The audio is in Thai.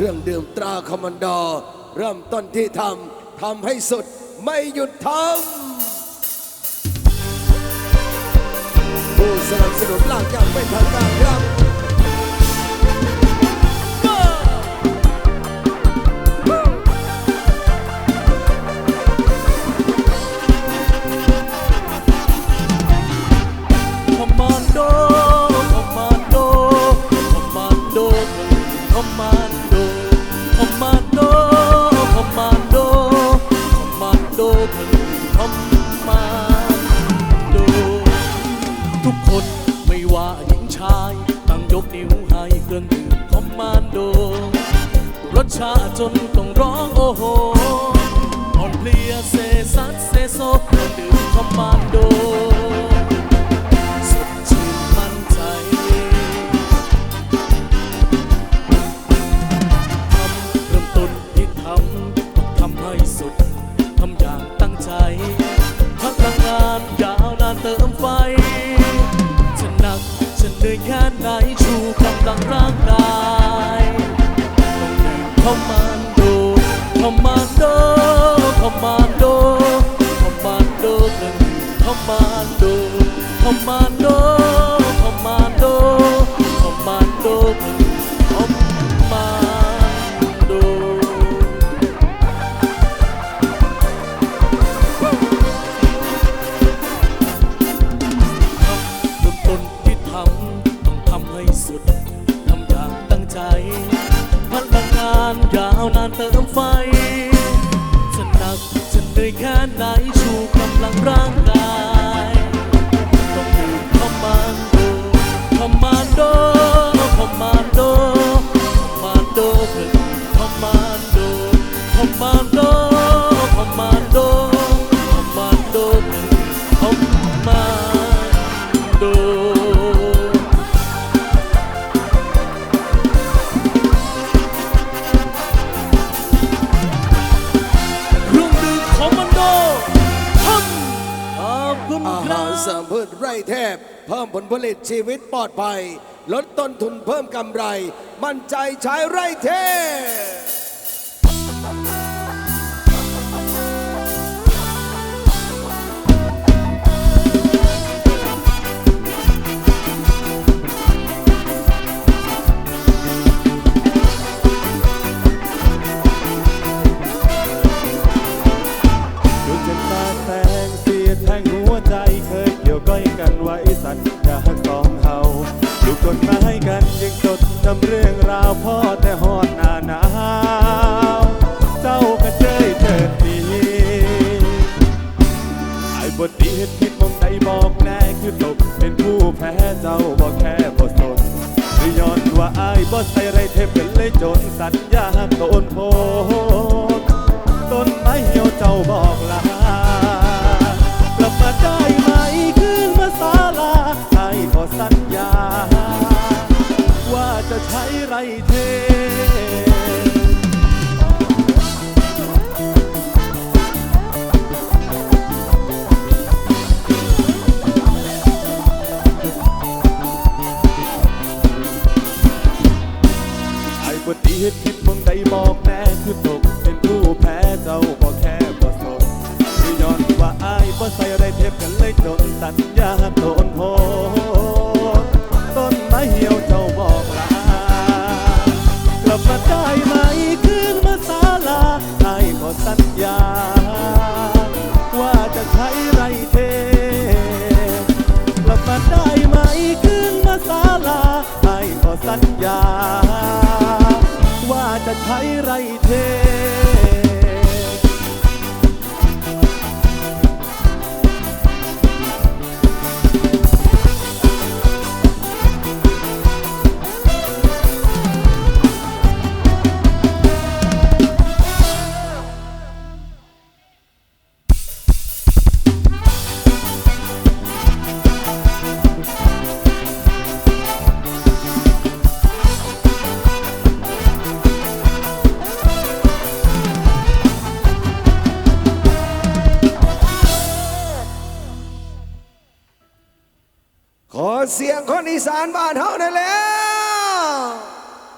ครื่องดื่มตราคอมมานดอเริ่มต้นที่ทำทำให้สุดไม่หยุดทำผู้สนับสนุนหลักอย่างไม่ทางการครับ ชาจนต้องร้องโอ้โหอ่อนเพลียเซซัสเซโซ่ดื่มคอมมานโดสดชื่นมั่นใจทำเริ่มต้นที่ทำต้องทำให้สุดทำอย่างตั้งใจพักพลังงานยาวนานเติมไฟจะหนักจะเหนื่อยแค่ไหนชูกำลังร่างกาย อมมานโดคอมมานโดคอมมานโดหนึ่งคอมมานโดเริ่มต้นที่ทำต้องทำให้สุด ทำอย่างตั้งใจพลังงานยาวนานเติมไฟจะหนักจะเหนื่อยแค่ไหนชูกำลังร่าง สริบมพืชไร่เทพ เพิ่มผลผลิตชีวิตปลอดภัย ลดต้นทุนเพิ่มกำไร มั่นใจใช้ไร่เทพ กฎหมายกันยังจดจำเรื่องราวพ่อแต่ฮอดหน้าหนาวเจ้าก็เจยเจิดดีไอ้บทดีเห็นผิดมองใดบอกแน่คือตกเป็นผู้แพ้เจ้าบอกแค่บทสนหรือย้อนว่าไอ้ายบ่ใส่ไรเทพกันเลยจนสัญญาโดนโพดต้นไม้เหี่ยวเจ้าบอกลา เทไอ้บทดีเฮ็ดผิดมึงได้บอกแน่คือตก เป็นผู้แพ้เจ้าบอแค่บ่สนคือย้อนว่าอายบ่ใส่อะไรเทปกันเลยจนสัญญาโดนโพ สัญญา ว่าจะใช้ไรเท กลับมาได้ไหมคืนมาศาลาให้ขอสัญญา ว่าจะใช้ไรเท เสียงคนอีสานบ้านเฮาหน่อยแล้ว